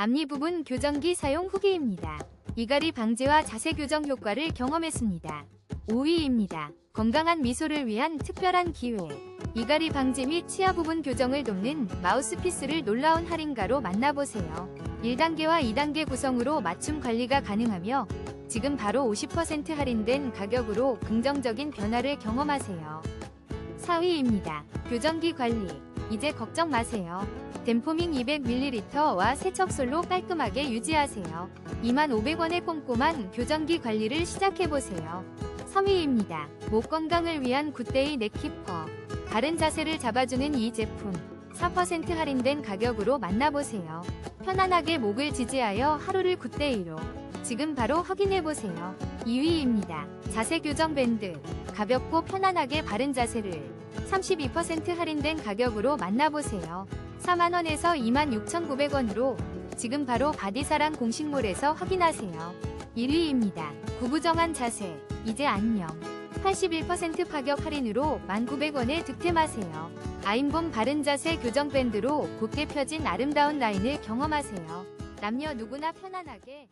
앞니 부분 교정기 사용 후기입니다. 이갈이 방지와 자세 교정 효과를 경험했습니다. 5위입니다. 건강한 미소를 위한 특별한 기회. 이갈이 방지 및 치아 부분 교정을 돕는 마우스피스를 놀라운 할인가로 만나보세요. 1단계와 2단계 구성으로 맞춤 관리가 가능하며 지금 바로 50% 할인된 가격으로 긍정적인 변화를 경험하세요. 4위입니다. 교정기 관리. 이제 걱정 마세요. 덴포밍 200ml와 세척솔로 깔끔하게 유지하세요. 25,500원의 꼼꼼한 교정기 관리를 시작해보세요. 3위입니다. 목 건강을 위한 굿데이 넥키퍼. 바른 자세를 잡아주는 이 제품. 4% 할인된 가격으로 만나보세요. 편안하게 목을 지지하여 하루를 굿데이로. 지금 바로 확인해보세요. 2위입니다. 자세 교정 밴드. 가볍고 편안하게 바른 자세를 32% 할인된 가격으로 만나보세요. 4만원에서 26,900원으로 지금 바로 바디사랑 공식몰에서 확인하세요. 1위입니다. 구부정한 자세. 이제 안녕. 81% 파격 할인으로 1,900원에 득템하세요. 아임봄 바른 자세 교정 밴드로 곧게 펴진 아름다운 라인을 경험하세요. 남녀 누구나 편안하게